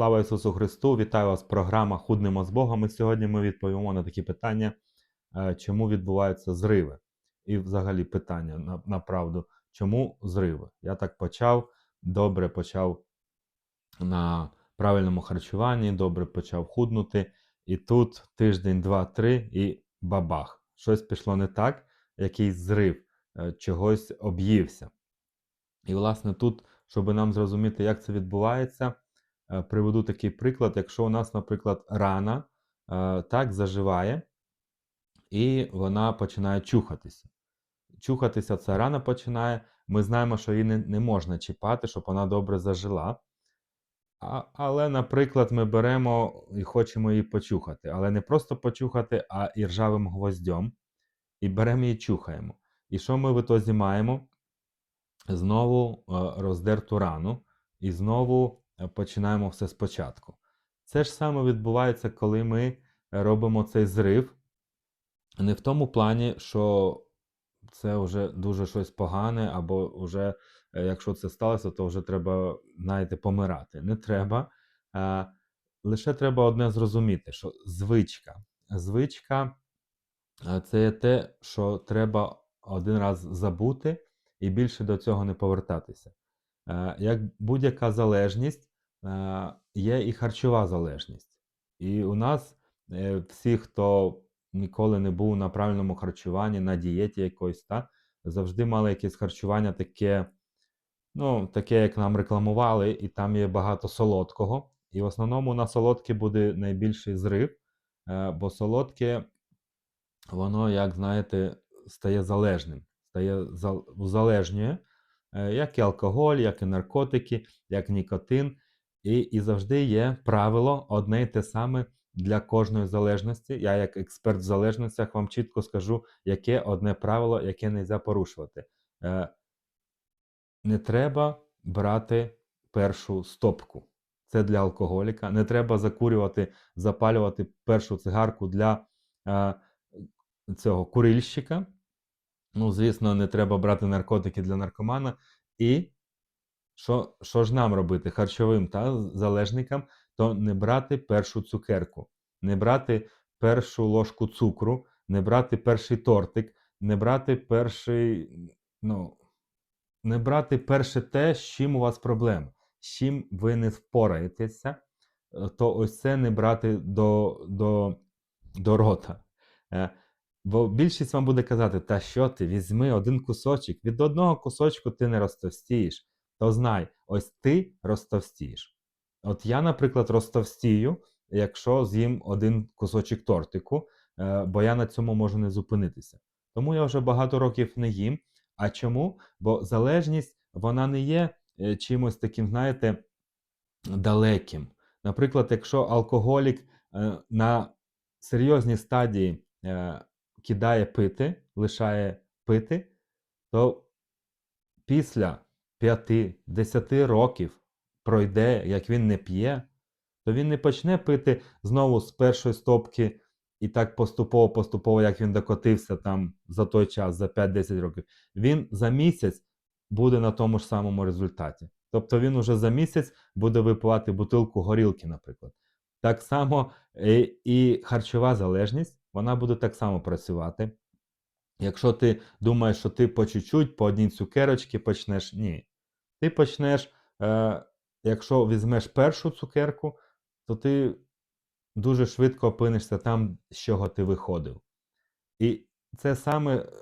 Слава Ісусу Христу! Вітаю вас! Програма Худнемо з Богом. І сьогодні ми відповімо на такі питання, е, чому відбуваються зриви. І взагалі питання на, на правду, чому зриви? Я так почав, добре почав на правильному харчуванні, добре почав худнути. І тут тиждень, два, три, і бабах. Щось пішло не так, якийсь зрив, е, чогось об'ївся. І, власне, тут, щоб нам зрозуміти, як це відбувається, приведу такий приклад. Якщо у нас, наприклад, рана е, так заживає, і вона починає чухатися. Чухатися ця рана починає. Ми знаємо, що її не, не можна чіпати, щоб вона добре зажила. А, але, наприклад, ми беремо і хочемо її почухати. Але не просто почухати, а і ржавим гвоздем. І беремо її чухаємо. І що ми в ітозі маємо? Знову е, роздерту рану, і знову е, починаємо все спочатку. Це ж саме відбувається, коли ми робимо цей зрив. Не в тому плані, що це вже дуже щось погане, або вже, е, якщо це сталося, то вже треба, знаєте, помирати. Не треба. Е, Лише треба одне зрозуміти, що звичка. Звичка е, це є те, що треба один раз забути і більше до цього не повертатися. Е, Як будь-яка залежність, е, є і харчова залежність. І у нас е, всі, хто ніколи не був на правильному харчуванні, на дієті якоїсь, та, завжди мали якесь харчування таке, ну, таке, як нам рекламували, і там є багато солодкого. І в основному на солодке буде найбільший зрив, е, бо солодке, воно, як знаєте, стає залежним, стає зал- узалежнює, е, як і алкоголь, як і наркотики, як нікотин. І, і завжди є правило одне й те саме для кожної залежності. Я, як експерт в залежностях, вам чітко скажу, яке одне правило, яке не можна порушувати. Е, не треба брати першу стопку. Це для алкоголіка. Не треба закурювати, запалювати першу цигарку для е, цього курильщика. Ну, звісно, не треба брати наркотики для наркомана. І що, що ж нам робити? Харчовим та залежникам, то не брати першу цукерку, не брати першу ложку цукру, не брати перший тортик, не брати перший, ну, не брати перше те, з чим у вас проблема, з чим ви не впораєтеся, е, то ось це не брати до, до, до рота. Е, Бо більшість вам буде казати, та що ти, візьми один кусочок, від одного кусочку ти не розтовстієш, то знай, ось ти розтовстієш. От я, наприклад, розтовстію, якщо з'їм один кусочок тортику, е, бо я на цьому можу не зупинитися. Тому я вже багато років не їм. А чому? Бо залежність вона не є е, чимось таким, знаєте, далеким. Наприклад, якщо алкоголік е, на серйозній стадії кидає пити, лишає пити, то після 5-10 років пройде, як він не п'є, то він не почне пити знову з першої стопки і так поступово-поступово, як він докотився там за той час, за 5-10 років. Він за місяць буде на тому ж самому результаті. Тобто він уже за місяць буде випивати бутилку горілки, наприклад. Так само і, і харчова залежність, вона буде так само працювати. Якщо ти думаєш, що ти по чуть-чуть, по одній цукерочці почнеш, ні. Ти почнеш, е, якщо візьмеш першу цукерку, то ти дуже швидко опинишся там, з чого ти виходив. І це саме е,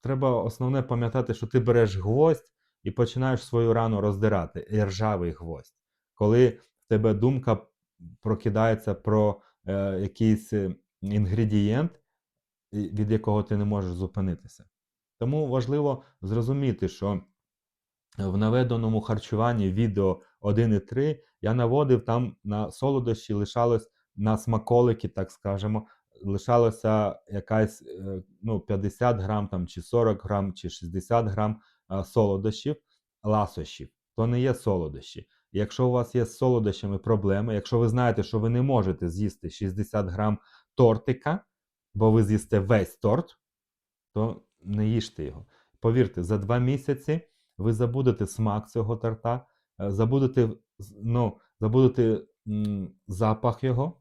треба основне пам'ятати, що ти береш гвоздь і починаєш свою рану роздирати, і ржавий гвоздь. Коли в тебе думка прокидається про е, якийсь е, інгредієнт, від якого ти не можеш зупинитися. Тому важливо зрозуміти, що в наведеному харчуванні відео 1 і 3 я наводив там на солодощі лишалось на смаколики, так скажемо, лишалося якась е, ну, 50 грам там, чи 40 грам, чи 60 грам а, солодощів, ласощів. То не є солодощі. Якщо у вас є з солодощами проблеми, якщо ви знаєте, що ви не можете з'їсти 60 грам тортика, бо ви з'їсте весь торт, то не їжте його. Повірте, за два місяці ви забудете смак цього торта, е, забудете, ну, забудете запах його,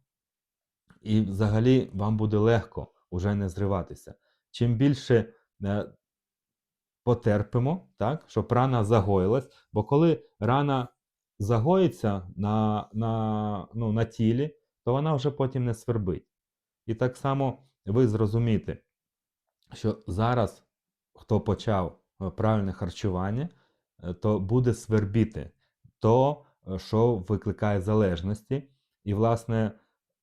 і взагалі вам буде легко уже не зриватися. Чим більше е, потерпимо, так, щоб рана загоїлась, бо коли рана загоїться на, на, ну, на тілі, то вона вже потім не свербить. І так само ви зрозумієте, що зараз, хто почав правильне харчування, е, то буде свербіти то, е, що викликає залежності. І, власне,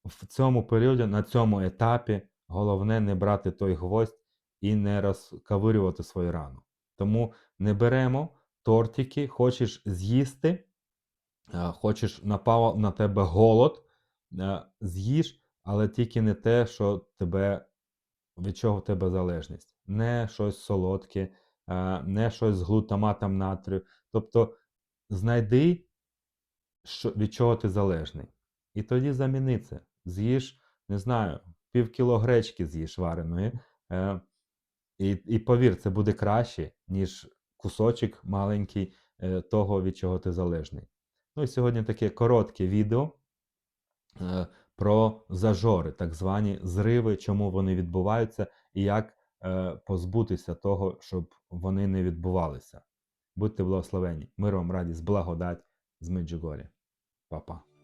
в цьому періоді, на цьому етапі, головне не брати той гвоздь і не розковирювати свою рану. Тому не беремо тортики, хочеш з'їсти, е, хочеш напав на тебе голод, е, з'їж, але тільки не те, що тебе, від чого в тебе залежність. Не щось солодке, е, не щось з глутаматом натрію. Тобто знайди, від чого ти залежний. І тоді заміни це. З'їж, не знаю, пів кіло гречки з'їж вареної. Е, і, і повір, це буде краще, ніж кусочок маленький е, того, від чого ти залежний. Ну і сьогодні таке коротке відео е, про зажори, так звані зриви, чому вони відбуваються, і як позбутися того, щоб вони не відбувалися. Будьте благословені. миром радість, благодать з Меджугорі. Па-па.